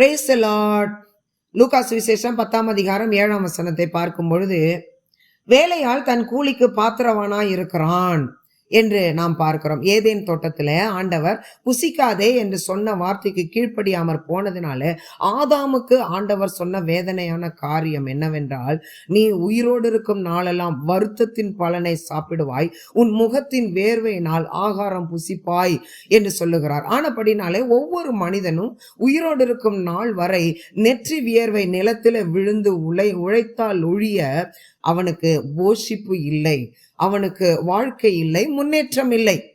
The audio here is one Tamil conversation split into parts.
பிரேஸ் லார்ட் லூகாஸ் விசேஷம் பத்தாம் அதிகாரம் ஏழாம் வசனத்தை பார்க்கும் பொழுது வேலையால் தன் கூலிக்கு பாத்திரவானா இருக்கிறான் என்று நாம் பார்க்கிறோம். ஏதேன் தோட்டத்தில் ஆண்டவர் புசிக்காதே என்று சொன்ன வார்த்தைக்கு கீழ்ப்படியாமற் போனதுனால ஆதாமுக்கு ஆண்டவர் சொன்ன வேதனையான காரியம் என்னவென்றால் நீ உயிரோடு இருக்கும் நாளெல்லாம் வருத்தத்தின் பலனை சாப்பிடுவாய் உன் முகத்தின் வேர்வையினால் ஆகாரம் புசிப்பாய் என்று சொல்லுகிறார். ஆனபடினாலே ஒவ்வொரு மனிதனும் உயிரோடு இருக்கும் நாள் வரை நெற்றி வியர்வை நிலத்தில் விழுந்து உழை உழைத்தால் ஒழிய அவனுக்கு போஷிப்பு இல்லை. அவனுக்கு வாழ்க்கை இல்லை முன்னேற்றம் இல்லை.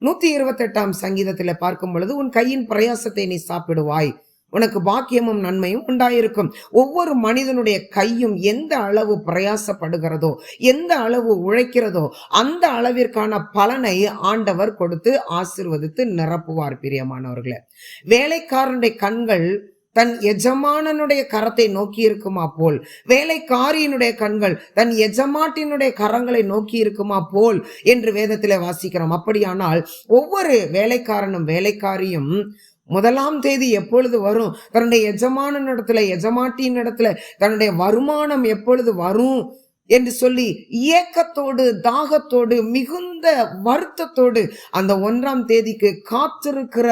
நூத்தி இருபத்தெட்டாம் சங்கீதத்துல பார்க்கும் பொழுது உன் கையின் பிரயாசத்தை நீ சாப்பிடுவாய். உனக்கு பாக்கியமும் நன்மையும் உண்டாயிருக்கும். ஒவ்வொரு மனிதனுடைய கையும் எந்த அளவு பிரயாசப்படுகிறதோ எந்த அளவு உழைக்கிறதோ அந்த அளவிற்கான பலனை ஆண்டவர் கொடுத்து ஆசிர்வதித்து நிரப்புவார் பிரியமானவர்களே. வேலைக்காரனுடைய கண்கள் தன் எஜமானனுடைய கரத்தை நோக்கி இருக்குமா போல். வேலைக்காரியினுடைய கண்கள் தன் எஜமாட்டினுடைய கரங்களை நோக்கி இருக்குமா போல் என்று வேதத்தில் வாசிக்கிறோம். அப்படியானால் ஒவ்வொரு வேலைக்காரனும் வேலைக்காரியும் முதலாம் தேதி எப்பொழுது வரும்? தன்னுடைய எஜமானன் இடத்துல எஜமாட்டியின் இடத்துல தன்னுடைய வருமானம் எப்பொழுது வரும் என்று சொல்லி ஏக்கத்தோடு தாகத்தோடு மிகுந்த வருத்தத்தோடு அந்த ஒன்றாம் தேதிக்கு காத்திருக்கிற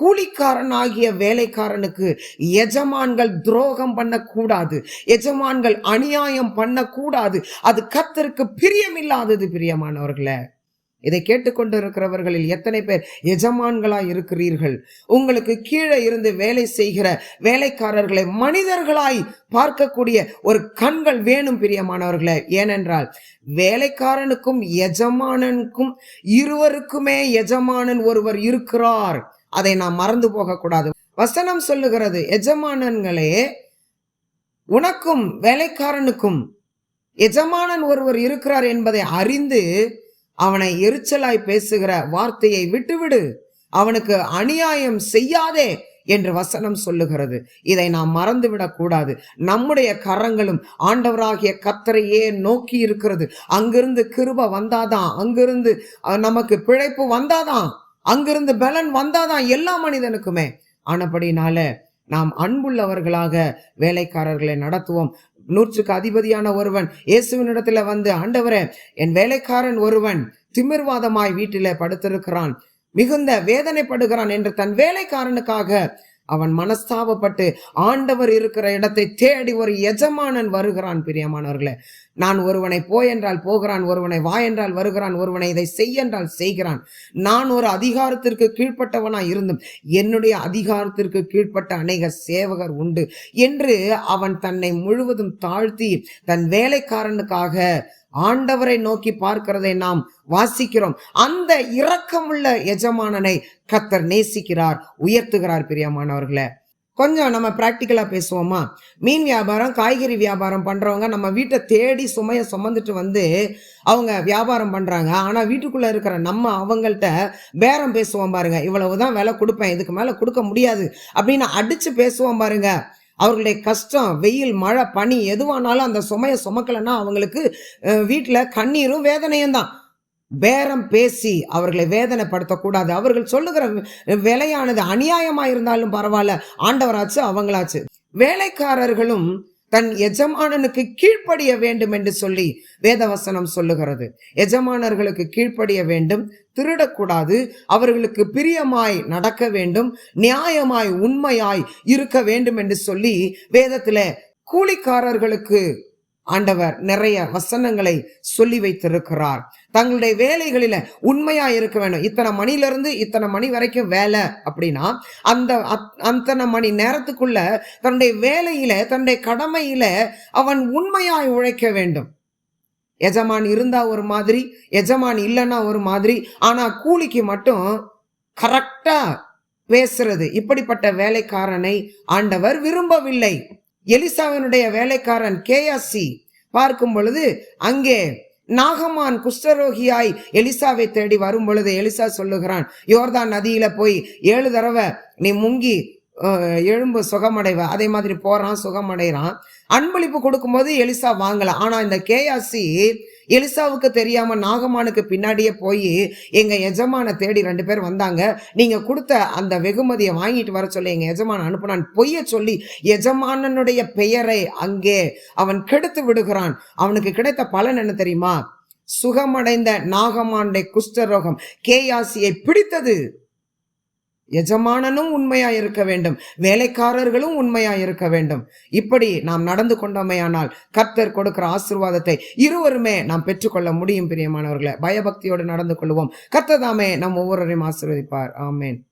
கூலிக்காரன் ஆகிய வேலைக்காரனுக்கு எஜமான்கள் துரோகம் பண்ணக்கூடாது எஜமான்கள் அநியாயம் பண்ணக்கூடாது. அது கத்தருக்கு பிரியமில்லாதது பிரியமானவர்களே. இதை கேட்டுக்கொண்டு இருக்கிறவர்களில் எத்தனை பேர் எஜமான்களாய் இருக்கிறீர்கள்? உங்களுக்கு கீழே இருந்து வேலை செய்கிற வேலைக்காரர்களை மனிதர்களாய் பார்க்கக்கூடிய ஒரு கண்கள் வேணும் பிரியமானவர்களே. ஏனென்றால் வேலைக்காரனுக்கும் எஜமானனுக்கும் இருவருக்குமே எஜமானன் ஒருவர் இருக்கிறார். அதை நாம் மறந்து போகக்கூடாது. வசனம் சொல்லுகிறது எஜமானன்களே உனக்கும் வேலைக்காரனுக்கும் எஜமானன் ஒருவர் இருக்கிறார் என்பதை அறிந்து அவனை எரிச்சலாய் பேசுகிற வார்த்தையை விட்டுவிடு. அவனுக்கு அநியாயம் செய்யாதே என்று வசனம் சொல்லுகிறது. இதை நாம் மறந்துவிடக் கூடாது. நம்முடைய கரங்களும் ஆண்டவராகிய கத்தரையே நோக்கி இருக்கிறது. அங்கிருந்து கிருப வந்தாதான் அங்கிருந்து நமக்கு பிழைப்பு வந்தாதான் அங்கிருந்து பலன் வந்தாதான் எல்லா மனிதனுக்குமே. ஆனபடினால நாம் அன்புள்ளவர்களாக வேலைக்காரர்களை நடத்துவோம். நூற்றுக்கு அதிபதியான ஒருவன் இயேசுவினிடத்துல வந்து ஆண்டவரே என் வேலைக்காரன் ஒருவன் திமிர்வாதமாய் வீட்டிலே படுத்திருக்கிறான். மிகுந்த வேதனைப்படுகிறான் என்று தன் வேலைக்காரனுக்காக அவன் மனஸ்தாபப்பட்டு ஆண்டவர் இருக்கிற இடத்தை தேடி ஒரு எஜமானன் வருகிறான். பிரியமானவர்களே நான் ஒருவனை போ என்றால் போகிறான் ஒருவனை வா என்றால் வருகிறான் ஒருவனை இதை செய் என்றால் செய்கிறான். நான் ஒரு அதிகாரத்திற்கு கீழ்ப்பட்டவனாய் இருந்தும் என்னுடைய அதிகாரத்திற்கு கீழ்ப்பட்ட அநேக சேவகர் உண்டு என்று அவன் தன்னை முழுவதும் தாழ்த்தி தன் வேலைக்காரனுக்காக ஆண்டவரை நோக்கி பார்க்கிறதை நாம் வாசிக்கிறோம். அந்த இரக்கமுள்ள எஜமானனை கத்தர் நேசிக்கிறார் உயர்த்துகிறார் பிரியமானவர்களை. கொஞ்சம் நம்ம ப்ராக்டிக்கலாக பேசுவோமா? மீன் வியாபாரம் காய்கறி வியாபாரம் பண்ணுறவங்க நம்ம வீட்டை தேடி சுமையை சுமந்துட்டு வந்து அவங்க வியாபாரம் பண்ணுறாங்க ஆனால் வீட்டுக்குள்ளே இருக்கிற நம்ம அவங்கள்ட்ட பேரம் பேசுவோம் பாருங்க. இவ்வளவு தான் விலை கொடுப்பேன் இதுக்கு மேலே கொடுக்க முடியாது அப்படின்னு அடித்து பேசுவோம் பாருங்க. அவர்களுடைய கஷ்டம் வெயில் மழை பனி எதுவானாலும் அந்த சுமையை சுமக்கலைன்னா அவங்களுக்கு வீட்டில் கண்ணீரும் வேதனையும் தான். பேரம் பேசி அவர்களை வேதனைப்படுத்தக்கூடாது. அவர்கள் சொல்லுகிற விலையானது அநியாயமாக இருந்தாலும் பரவாயில்ல ஆண்டவராச்சு அவங்களாச்சு. வேலைக்காரர்களும் தன் எஜமானனுக்கு கீழ்ப்படிய வேண்டும் என்று சொல்லி வேதவசனம் சொல்லுகிறது. எஜமானர்களுக்கு கீழ்ப்படிய வேண்டும் திருடக்கூடாது அவர்களுக்கு பிரியமாய் நடக்க வேண்டும் நியாயமாய் உண்மையாய் இருக்க வேண்டும் என்று சொல்லி வேதத்தில் கூலிக்காரர்களுக்கு ஆண்டவர் நிறைய வசனங்களை சொல்லி வைத்திருக்கிறார். தங்களுடைய வேலைகளில உண்மையா இருக்க வேண்டும். இத்தனை மணில இத்தனை மணி வரைக்கும் வேலை அப்படின்னா அந்த அத்தனை மணி நேரத்துக்குள்ள தன்னுடைய வேலையில தன்னுடைய கடமையில அவன் உண்மையாய் உழைக்க வேண்டும். எஜமான் இருந்தா ஒரு மாதிரி எஜமான் இல்லைன்னா ஒரு மாதிரி ஆனா கூலிக்கு மட்டும் கரெக்டா பேசுறது. இப்படிப்பட்ட வேலைக்காரனை ஆண்டவர் விரும்பவில்லை. எலிசாவினுடைய வேலைக்காரன் கேயாசி பார்க்கும் பொழுது அங்கே நாகமான் குஷ்டரோகியாய் எலிசாவை தேடி வரும் பொழுது எலிசா சொல்லுகிறான் யோர்தான் நதியில போய் ஏழு தடவை நீ முங்கி எழும்பு சுகமடைவ. அதே மாதிரி போறான் சுகமடைகிறான். அன்பளிப்பு கொடுக்கும்போது எலிசா வாங்கல. ஆனா இந்த கேஆர்சி எலிசாவுக்கு தெரியாம நாகமானுக்கு பின்னாடியே போய் எங்க எஜமான தேடி ரெண்டு பேர் வந்தாங்க. நீங்க கொடுத்த அந்த வெகுமதியை வாங்கிட்டு வர சொல்லி எங்க எஜமான அனுப்புனான். பொய்ய சொல்லி எஜமானனுடைய பெயரை அங்கே அவன் கெடுத்து விடுகிறான். அவனுக்கு கிடைத்த பலன் என்ன தெரியுமா? சுகமடைந்த நாகமானுடைய குஷ்டரோகம். கேயாசியை பிடித்தது. எஜமானனும் உண்மையா இருக்க வேண்டும். வேலைக்காரர்களும் உண்மையா இருக்க வேண்டும். இப்படி நாம் நடந்து கொண்டோமையானால் கர்த்தர் கொடுக்கிற ஆசிர்வாதத்தை இருவருமே நாம் பெற்றுக்கொள்ள முடியும் பிரியமானவர்களை. பயபக்தியோடு நடந்து கொள்வோம். கர்த்தர் தாமே நம் ஒவ்வொருவரையும் ஆசிர்வதிப்பார். ஆமேன்.